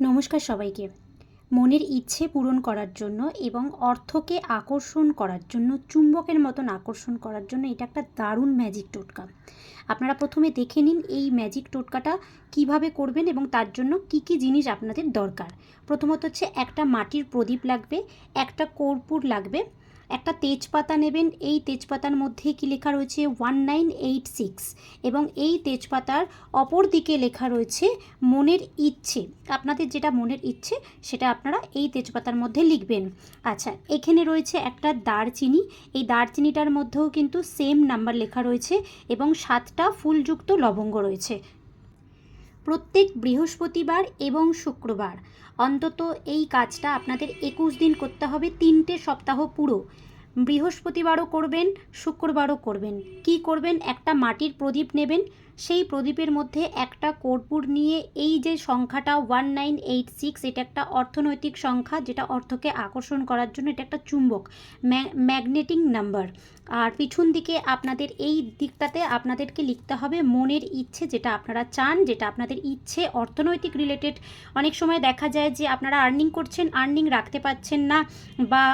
নমস্কার সবাইকে। মনের ইচ্ছে পূরণ করার জন্য এবং অর্থকে আকর্ষণ করার জন্য, চুম্বকের মতন আকর্ষণ করার জন্য এটা একটা দারুণ ম্যাজিক টোটকা। আপনারা প্রথমে দেখে নিন এই ম্যাজিক টোটকাটা কীভাবে করবেন এবং তার জন্য কি কি জিনিস আপনাদের দরকার। প্রথমত হচ্ছে একটা মাটির প্রদীপ লাগবে, একটা কর্পূর লাগবে একটা তেজপাতা নেবেন, এই তেজপাতার মধ্যে কি লেখা রয়েছে? One nine eight six. এবং এই তেজপাতার অপর দিকে লেখা রয়েছে মনের ইচ্ছে। আপনাদের যেটা মনের ইচ্ছে, সেটা আপনারা এই তেজপাতার মধ্যে লিখবেন। আচ্ছা এখানে রয়েছে একটা দারচিনি। এই দারচিনিটার মধ্যেও কিন্তু সেম নাম্বার লেখা রয়েছে এবং সাতটা ফুলযুক্ত লবঙ্গ রয়েছে। প্রত্যেক বৃহস্পতিবার এবং শুক্রবার। অন্তত এই কাজটা আপনাদের একুশ দিন করতে হবে, তিনটে সপ্তাহ পুরো। বৃহস্পতিবারও করবেন, শুক্রবারও করবেন। কি করবেন? একটা মাটির প্রদীপ নেবেন সেই প্রদীপের মধ্যে একটা কর্পূর নিয়ে এই যে সংখ্যাটা ওয়ান নাইন এইট সিক্স এটা একটা অর্থনৈতিক সংখ্যা, যেটা অর্থকে আকর্ষণ করার জন্য এটা একটা চুম্বক ম্যাগনেটিং নাম্বার আর পিছন দিকে আপনাদের এই দিকটাতে আপনাদেরকে লিখতে হবে মনের ইচ্ছে যেটা আপনারা চান, যেটা আপনাদের ইচ্ছে অর্থনৈতিক রিলেটেড অনেক সময় দেখা যায় যে আপনারা আর্নিং করছেন আর্নিং রাখতে পারছেন না, বা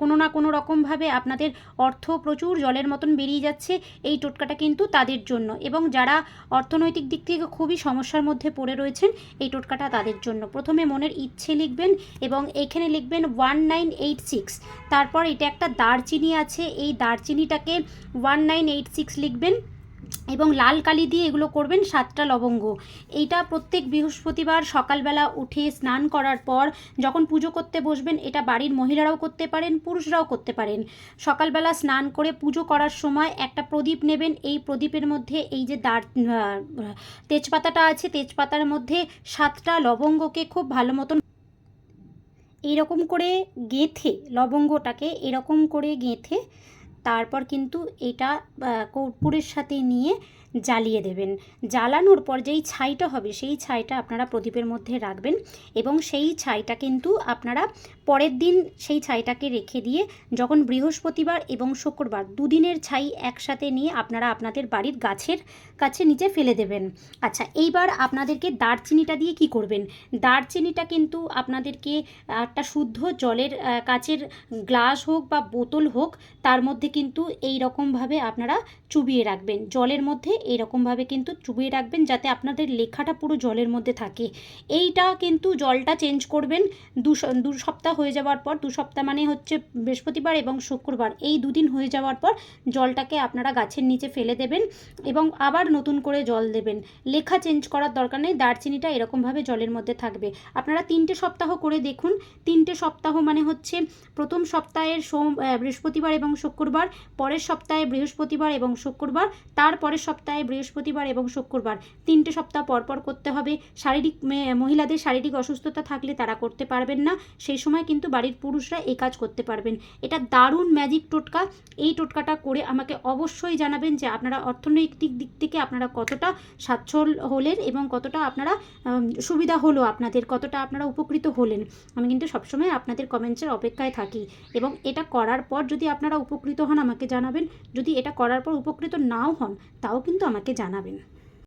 কোনো না কোনো রকমভাবে আপনাদের অর্থ প্রচুর জলের মতন বেরিয়ে যাচ্ছে, এই টোটকাটা কিন্তু তাদের জন্য। এবং যারা অর্থনৈতিক দিক থেকে খুবই সমস্যার মধ্যে পড়ে রয়েছেন, এই টোটকাটা তাদের জন্য। প্রথমে মনের ইচ্ছে লিখবেন এবং এখানে লিখবেন ওয়ান নাইন এইট সিক্স। তারপর এটা একটা দারচিনি আছে, এই দারচিনিটাকে ওয়ান নাইন এইট সিক্স লিখবেন। এবং লাল কালি দিয়ে এগুলো করবেন সাতটা লবঙ্গ। এইটা প্রত্যেক বৃহস্পতিবার সকালবেলা উঠে স্নান করার পর যখন পুজো করতে বসবেন, এটা বাড়ির মহিলারাও করতে পারেন, পুরুষরাও করতে পারেন। সকালবেলা স্নান করে পুজো করার সময় একটা প্রদীপ নেবেন, এই প্রদীপের মধ্যে এই যে দার তেজপাতাটা আছে, তেজপাতার মধ্যে সাতটা লবঙ্গকে খুব ভালো মতন এইরকম করে গেঁথে, লবঙ্গটাকে এরকম করে গেঁথে তারপর কিন্তু এটা কর্পূরের সাথে নিয়ে জ্বালিয়ে দেবেন। জ্বালানোর পর যেই ছাইটা হবে, সেই ছাইটা আপনারা প্রদীপের মধ্যে রাখবেন এবং সেই ছাইটা কিন্তু আপনারা পরের দিন সেই ছাইটাকে রেখে দিয়ে যখন বৃহস্পতিবার এবং শুক্রবার দুদিনের ছাই একসাথে নিয়ে আপনারা আপনাদের বাড়ির গাছের কাছে নিচে ফেলে দেবেন। আচ্ছা এইবার আপনাদেরকে দারচিনিটা দিয়ে কি করবেন? দারচিনিটা কিন্তু আপনাদেরকে একটা শুদ্ধ জলের কাচের গ্লাস হোক বা বোতল হোক, তার মধ্যে কিন্তু এই রকমভাবে আপনারা চুবিয়ে রাখবেন। জলের মধ্যে এই রকমভাবে কিন্তু চুবিয়ে রাখবেন যাতে আপনাদের লেখাটা পুরো জলের মধ্যে থাকে। এইটা কিন্তু জলটা চেঞ্জ করবেন দু দু সপ্তাহ হয়ে যাওয়ার পর, দু সপ্তাহ মানে হচ্ছে বৃহস্পতিবার এবং শুক্রবার। এই দুদিন হয়ে যাওয়ার পর জলটাকে আপনারা গাছের নিচে ফেলে দেবেন এবং আবার নতুন করে জল দেবেন। লেখা চেঞ্জ করার দরকার নেই, দারচিনিটা এরকমভাবে জলের মধ্যে থাকবে। আপনারা তিনটে সপ্তাহ করে দেখুন। তিনটে সপ্তাহ মানে হচ্ছে প্রথম সপ্তাহের সোম বৃহস্পতিবার এবং শুক্রবার, পরের সপ্তাহে বৃহস্পতিবার এবং শুক্রবার তার পরের সপ্তাহে বৃহস্পতিবার এবং শুক্রবার। তিনটে সপ্তাহ পর পর করতে হবে। শারীরিক মহিলাদের শারীরিক অসুস্থতা থাকলে তারা করতে পারবেন না। সেই সময় কিন্তু বাড়ির পুরুষরা এই কাজ করতে পারবেন। এটা দারুণ ম্যাজিক টোটকা। এই টোটকাটা করে আমাকে অবশ্যই জানাবেন যে আপনারা অর্থনৈতিক দিক থেকে আপনারা কতটা সচ্ছল হলেন এবং কতটা আপনারা সুবিধা হলো আপনাদের, কতটা আপনারা উপকৃত হলেন। আমি কিন্তু সবসময় আপনাদের কমেন্টসের অপেক্ষায় থাকি। এবং এটা করার পর যদি আপনারা উপকৃত হন আমাকে জানাবেন। যদি এটা করার পর উপকৃত নাও হন, তাও কিন্তু আমাকে জানাবেন।